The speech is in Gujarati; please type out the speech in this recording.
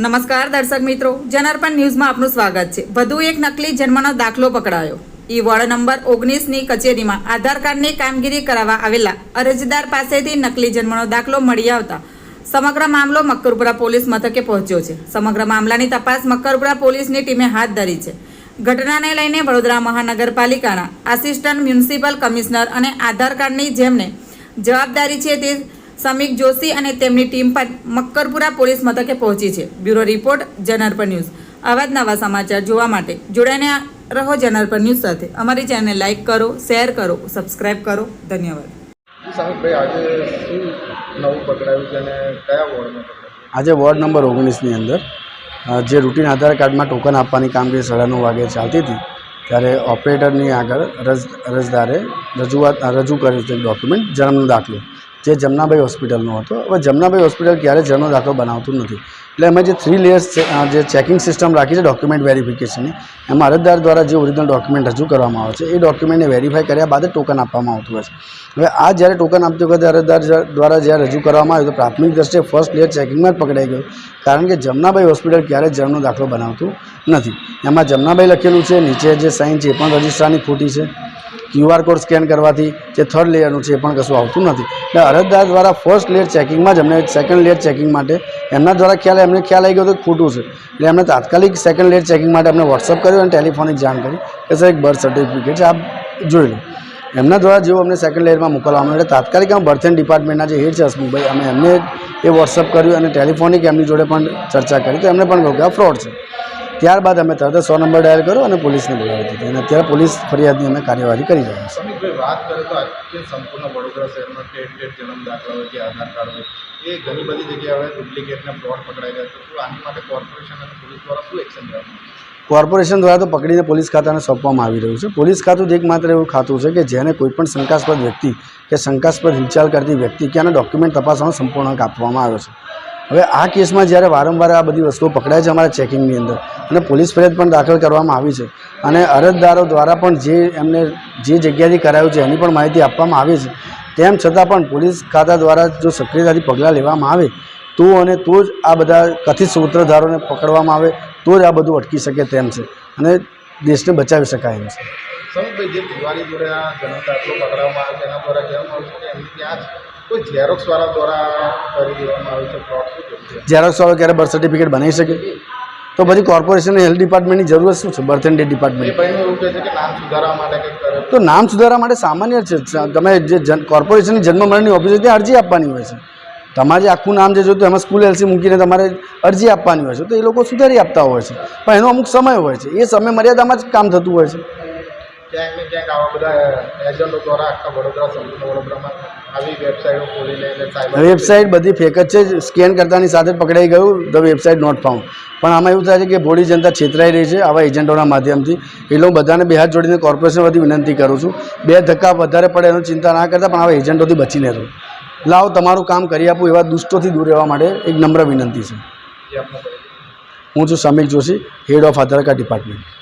નમસ્કાર દર્શક મિત્રો, જનાર્પણ ન્યૂઝમાં આપનું સ્વાગત છે. વધુ એક નકલી જન્મનો દાખલો પકડાયો. ઈ વોર્ડ નંબર ઓગણીસની કચેરીમાં આધાર કાર્ડની કામગીરી કરાવવા આવેલા અરજદાર પાસેથી નકલી જન્મનો દાખલો મળી આવતા સમગ્ર મામલો મક્કરપુરા પોલીસ મથકે પહોંચ્યો છે. સમગ્ર મામલાની તપાસ મક્કરપુરા પોલીસની ટીમે હાથ ધરી છે. ઘટનાને લઈને વડોદરા મહાનગરપાલિકાના આસિસ્ટન્ટ મ્યુનિસિપલ કમિશનર અને આધાર કાર્ડની જેમને જવાબદારી છે તે સમીક જોશી અને તેમની ટીમ પણ મક્કરપુરા પોલીસ મથકે પહોંચી છે. બ્યુરો રિપોર્ટ જનરપર ન્યૂઝ. આવા જ નવા સમાચાર જોવા માટે જોડાઈને રહો જનરપર ન્યૂઝ સાથે. અમારી ચેનલ લાઇક કરો શેર કરો સબસ્ક્રાઇબ કરો. ધન્યવાદ. સાહેબભાઈ આજે શું નવું પકડાયું છે અને કયા વોર્ડમાં પકડાયું આજે વોર્ડ નંબર ઓગણીસની અંદર જે રૂટીન આધાર કાર્ડમાં ટોકન આપવાની કામગીરી સાડા નવ વાગે ચાલતી હતી ત્યારે ઓપરેટરની આગળ રજ રજદારે રજૂઆત રજૂ કર્યું છે ડોક્યુમેન્ટ જન્મનો દાખલો. જે જમનાભાઈ હોસ્પિટલનો હતો. હવે જમનાભાઈ હોસ્પિટલ ક્યારે જન્મનો દાખલો બનાવતું નથી. એટલે અમે જે થ્રી લેયર્સ જે ચેકિંગ સિસ્ટમ રાખી છે ડોક્યુમેન્ટ વેરિફિકેશનની એમાં અરજદાર દ્વારા જે ઓરિજિનલ ડોક્યુમેન્ટ રજૂ કરવામાં આવે છે, એ ડોક્યુમેન્ટને વેરીફાઈ કર્યા બાદ ટોકન આપવામાં આવતું હોય છે. હવે આ જ્યારે ટોકન આપતી વખતે અરજદાર દ્વારા જ્યારે રજૂ કરવામાં આવ્યું તો પ્રાથમિક દ્રષ્ટિએ ફર્સ્ટ લેયર ચેકિંગમાં જ પકડાઈ ગયું, કારણ કે જમનાભાઈ હોસ્પિટલ ક્યારેય જન્મનો દાખલો બનાવતું નથી. એમાં જમનાભાઈ લખેલું છે, નીચે જે સાઇન છે એ પણ રજિસ્ટ્રારની ખોટી છે. ક્યુઆર કોડ સ્કેન કરવાથી જે થર્ડ લેયરનું છે એ પણ કશું આવતું નથી. એટલે અરજદાર દ્વારા ફર્સ્ટ લેયર ચેકિંગમાં જ અમને સેકન્ડ લેયર ચેકિંગ માટે એમના દ્વારા ખ્યાલ એમને ખ્યાલ આવી ગયો તો ખોટું છે. એટલે એમણે તાત્કાલિક સેકન્ડ લેયર ચેકિંગ માટે અમને વોટ્સઅપ કર્યું અને ટેલિફોનિક જાણ કરી કે સર એક બર્થ સર્ટિફિકેટ છે, આપ જોઈ લો. એમના દ્વારા જેવું અમને સેકન્ડ લેયરમાં મોકલવામાં એટલે તાત્કાલિક અમે બર્થ એન્ડ ડિપાર્ટમેન્ટના જે હેડ છે હસમુખભાઈ, અમે એમને એ વોટ્સઅપ કર્યું અને ટેલિફોનિક એમની જોડે પણ ચર્ચા કરી. તો એમને પણ કહ્યું કે આ ફ્રોડ છે. ત્યારબાદ અમે તરત સો નંબર ડાયલ કર્યો અને પોલીસને બોલાવી દીધી. અને અત્યારે પોલીસ ફરિયાદની અમે કાર્યવાહી કરી રહ્યા છીએ. વાત કરીએ તો આજે સંપૂર્ણ વડોદરા શહેરમાં ટેટ ટેટ જન્મ દાખલા હોય કે આધાર કાર્ડ હોય એ ઘણી બધી જગ્યાએ ડુપ્લિકેટને ફ્રોડ પકડાઈ રહ્યા છે. તો આની માટે કોર્પોરેશન અને પોલીસ દ્વારા શું એક્શન લેવામાં કોર્પોરેશન દ્વારા તો પકડીને પોલીસ ખાતાને સોંપવામાં આવી રહ્યું છે. પોલીસ ખાતું જ એકમાત્ર એવું ખાતું છે કે જેને કોઈપણ શંકાસ્પદ વ્યક્તિ કે શંકાસ્પદ હિલચાલ કરતી વ્યક્તિ કે આના ડોક્યુમેન્ટ તપાસવાનો સંપૂર્ણ હક આપવામાં આવ્યો છે. હવે આ કેસમાં જ્યારે વારંવાર આ બધી વસ્તુઓ પકડાય છે અમારા ચેકિંગની અંદર, અને પોલીસ ફરિયાદ પણ દાખલ કરવામાં આવી છે, અને અરજદારો દ્વારા પણ જે એમને જે જગ્યાથી કરાયું છે એની પણ માહિતી આપવામાં આવી છે. તેમ છતાં પણ પોલીસ ખાતા દ્વારા જો સક્રિયતાથી પગલાં લેવામાં આવે, તો અને તો જ આ બધા કથિત સૂત્રધારોને પકડવામાં આવે, તો જ આ બધું અટકી શકે તેમ છે, અને દેશને બચાવી શકાય એમ છે? ઝેરોક્સવાળા દ્વારા કરી દેવામાં આવે છે ફ્રોડ શું કેવું છે? ઝેરોક્સ વાળો ક્યારે બર્થ સર્ટિફિકેટ બનાવી શકે? તો પછી કોર્પોરેશન હેલ્થ ડિપાર્ટમેન્ટની જરૂરત શું છે? બર્થ એન્ડ ડેથ ડિપાર્ટમેન્ટ તો નામ સુધારવા માટે સામાન્ય છે. તમે જે કોર્પોરેશનની જન્મ મરણની ઓફિસે ત્યાં અરજી આપવાની હોય છે. તમારે આખું નામ જે જોતું એમાં સ્કૂલ એલસી મૂકીને તમારે અરજી આપવાની હોય છે. તો એ લોકો સુધારી આપતા હોય છે. પણ એનો અમુક સમય હોય છે. એ સમય મર્યાદામાં જ કામ થતું હોય છે. ક્યાંક ને ક્યાંક આવા બધા એજન્ટો દ્વારા આખા વડોદરા સંપૂર્ણ વડોદરામાં આવી વેબસાઇટો ખોલીને એટલે સાયબર વેબસાઇટ બધી ફેક જ છે સ્કેન કરતાની સાથે પકડાઈ ગયું ધ વેબસાઇટ નોટ ફાઉન્ડ પણ આમાં એવું થાય છે કે બોડી જનતા છેતરાઈ રહી છે આવા એજન્ટોના માધ્યમથી. એટલે હું બધાને બે હાથ જોડીને કોર્પોરેશન વતી વિનંતી કરું છું બે ધક્કા વધારે પડે એનું ચિંતા ના કરતા પણ આવા એજન્ટોથી બચીને રહો. લાવો તમારું કામ કરી આપું એવા દુષ્ટોથી દૂર રહેવા માટે એક નમ્ર વિનંતી છે. હું છું Sameer Joshi head of Aadhaar card department